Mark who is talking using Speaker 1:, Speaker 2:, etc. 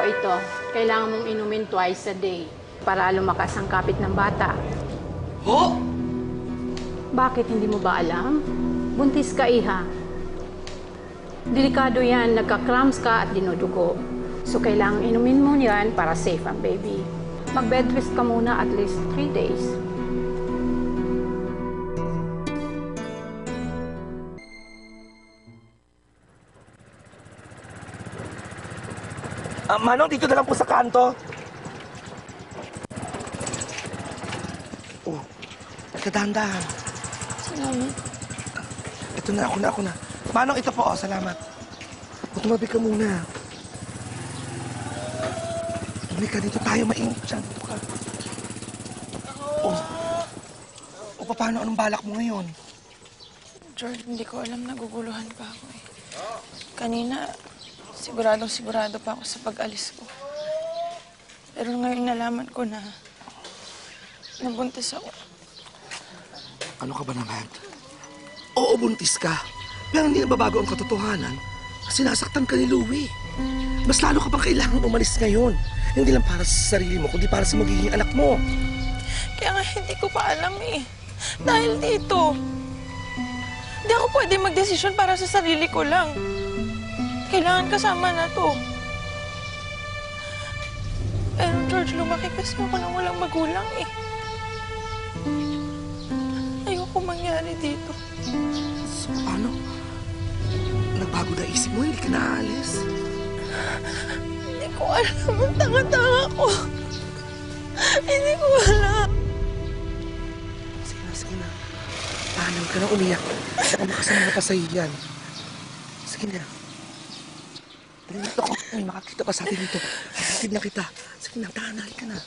Speaker 1: O ito, kailangan mong inumin twice a day para lumakas ang kapit ng bata.
Speaker 2: Ho?
Speaker 1: Bakit hindi mo ba alam? Buntis ka, iha. Delikado yan, nagka-cramps ka at dinudugo. So, kailangan inumin mo yan para safe ang baby. Mag-bed rest ka muna at least 3 days.
Speaker 2: Ah, Manong, dito na lang po sa kanto. Oh, nagkadahan-dahan.
Speaker 3: Salamat.
Speaker 2: Ito na, ako na, ako na. Manong, ito po, oh, salamat. O, tumabi ka muna. Tumabi ka dito tayo, mainit dyan. Dito ka. Oh. O, paano, anong balak mo ngayon?
Speaker 3: George, hindi ko alam naguguluhan pa ako eh. Kanina, siguradong sigurado pa ako sa pag-alis ko. Pero ngayon nalaman ko na nabuntis ako.
Speaker 2: Ano ka ba naman? Oo, buntis ka. Pero hindi nababago ang katotohanan. Sinasaktan ka ni Louie. Mas lalo ka bang kailangan umalis ngayon. Hindi lang para sa sarili mo, kundi para sa magiging anak mo.
Speaker 3: Kaya nga hindi ko pa alam eh. Dahil dito, hindi ako pwede magdesisyon para sa sarili ko lang. Kailangan kasama na to. Pero George, lumaki kasi ako nang walang magulang eh. Ayoko mangyari dito.
Speaker 2: So, paano? Nagbago na isip mo, hindi ka naalis.
Speaker 3: Hindi ko alam. Ang tanga-tanga ko. Hindi ko alam.
Speaker 2: Sige na, sige na. Paano ka na umiyak? Baka makasama pa sa'yo yan. Sige na. Dali dito ko. Ay, makakita pa sa atin dito. Hatid na kita. Sige na, tahan halika na.